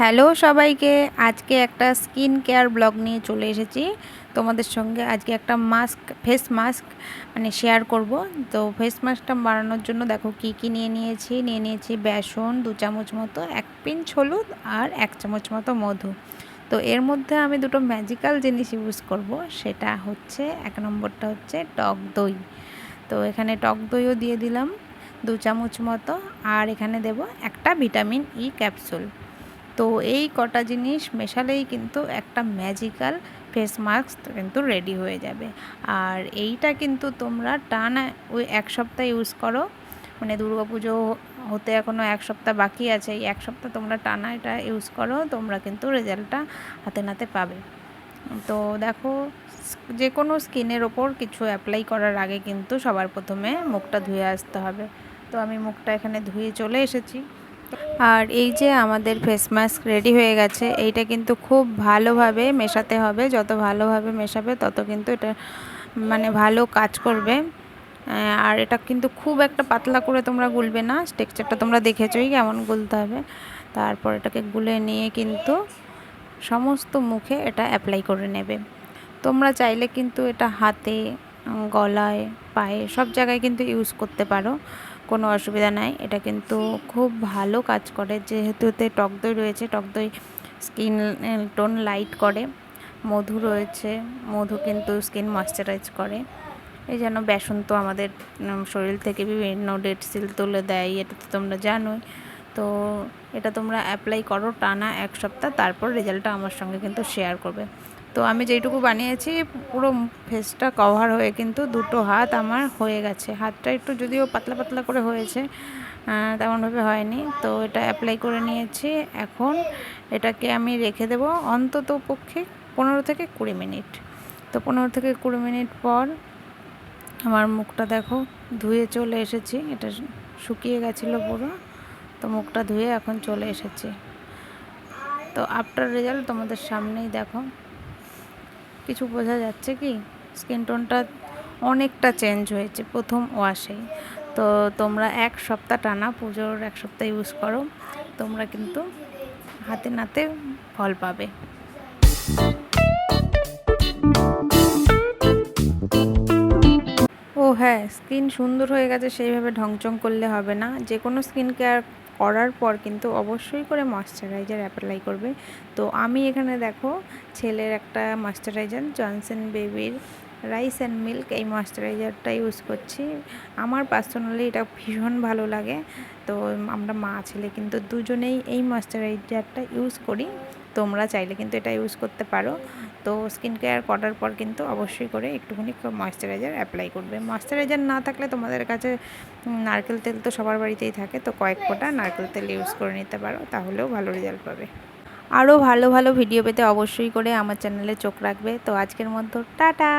Hello সবাইকে, আজকে একটা স্কিন কেয়ার ব্লগ নিয়ে চলে এসেছি। তোমাদের সঙ্গে আজকে একটা মাস্ক, ফেস মাস্ক মানে শেয়ার করব। তো ফেস মাস্কটা বানানোর জন্য দেখো কি কি নিয়ে নিয়েছি। নিয়ে নিয়েছি বেসন, দু চামচ মতো, এক পিঞ্চ হলুদ আর এক চামচ মতো মধু। তো এর মধ্যে আমি দুটো ম্যাজিক্যাল জিনিস ইউজ করব, সেটা হচ্ছে, এক নম্বরটা হচ্ছে টক দই। তো এখানে টক দইও দিয়ে দিলাম দু চামচ মতো, আর এখানে দেব একটা ভিটামিন ই ক্যাপসুল তো এই কটা জিনিস মেশালেই কিন্তু একটা ম্যাজিক্যাল ফেস মাস্ক কিন্তু রেডি হয়ে যাবে। আর এইটা কিন্তু তোমরা টানা ওই এক সপ্তাহ ইউজ করো। মানে পুজো হতে এখনও এক সপ্তাহ বাকি আছে, এই এক সপ্তাহ তোমরা টানা এটা ইউজ করো, তোমরা কিন্তু রেজাল্টটা হাতে নাতে পাবে। তো দেখো যে কোনো স্কিনের ওপর কিছু অ্যাপ্লাই করার আগে কিন্তু সবার প্রথমে মুখটা ধুয়ে আসতে হবে। তো আমি মুখটা এখানে ধুয়ে চলে এসেছি। আর এই যে আমাদের ফেস মাস্ক রেডি হয়ে গেছে, এইটা কিন্তু খুব ভালোভাবে মেশাতে হবে। যত ভালোভাবে মেশাবে, তত কিন্তু এটা মানে ভালো কাজ করবে। আর এটা কিন্তু খুব একটা পাতলা করে তোমরা গুলবে না। টেক্সচারটা তোমরা দেখেছোই কেমন গুলতে হবে। তারপর এটাকে গুলে নিয়ে কিন্তু সমস্ত মুখে এটা অ্যাপ্লাই করে নেবে। তোমরা চাইলে কিন্তু এটা হাতে, গলায়, পায়ে সব জায়গায় কিন্তু ইউজ করতে পারো। কোনো অসুবিধা নাই। এটা কিন্তু খুব ভালো কাজ করে। যেহেতু এতে টক দই রয়েছে, টক দই স্কিন টোন লাইট করে। মধু রয়েছে, মধু কিন্তু স্কিন ময়শ্চারাইজ করে। এই যেন বেসন তো আমাদের শরীর থেকে বিভিন্ন ডেড সিল তুলে দেয়, এটা তো তোমরা জানোই। তো এটা তোমরা অ্যাপ্লাই করো টানা এক সপ্তাহ, তারপর রেজাল্টটা আমার সঙ্গে কিন্তু শেয়ার করবে। তো আমি যেইটুকু বানিয়েছি, পুরো ফেসটা কভার হয়ে কিন্তু দুটো হাত আমার হয়ে গেছে। হাতটা একটু যদিও পাতলা পাতলা করে হয়েছে তেমনভাবে হয়নি। তো এটা অ্যাপ্লাই করে নিয়েছি। এখন এটাকে আমি রেখে দেব অন্তত পক্ষে পনেরো থেকে কুড়ি মিনিট। তো পনেরো থেকে কুড়ি মিনিট পর আমার মুখটা দেখো, ধুয়ে চলে এসেছি। এটা শুকিয়ে গেছিল পুরো। তো মুখটা ধুয়ে এখন চলে এসেছি। তো আফটার রেজাল্ট তোমাদের সামনেই দেখো। কিছু বোঝা যাচ্ছে কি? স্কিন টোনটা অনেকটা চেঞ্জ হয়েছে প্রথম ওয়াশেই তো তোমরা এক সপ্তাহ টানা পুজোর এক সপ্তাহ ইউজ করো। তোমরা কিন্তু হাতে নাতে ফল পাবে। ও হ্যাঁ স্কিন সুন্দর হয়ে গেছে, সেইভাবে ঢংচং করলে হবে না। যে কোনো স্কিন কেয়ার করার পর কিন্তু অবশ্যই করে ময়শ্চারাইজার অ্যাপ্লাই করবে। তো আমি এখানে দেখো ছেলের একটা ময়শ্চারাইজার জনসন বেবির রাইস অ্যান্ড মিল্ক এই ময়শ্চারাইজারটা ইউজ করছি। আমার পার্সোনালি এটা ভীষণ ভালো লাগে। তো আমরা মা ছেলে কিন্তু দুজনেই এই ময়শ্চারাইজারটা ইউজ করি। তোমরা চাইলে কিন্তু এটা ইউজ করতে পারো। তো স্কিন কেয়ার করার পর কিন্তু অবশ্যই করে একটুখানি ময়শ্চারাইজার অ্যাপ্লাই করবে। ময়শ্চারাইজার না থাকলে তোমাদের কাছে নারকেল তেল তো সবার বাড়িতেই থাকে। তো কয়েক ফোঁটা নারকেল তেল ইউজ করে নিতে পারো, তাহলেও ভালো রেজাল্ট পাবে। আরও ভালো ভালো ভিডিও পেতে অবশ্যই করে আমার চ্যানেলে চোখ রাখবে। তো আজকের মতো, টাটা!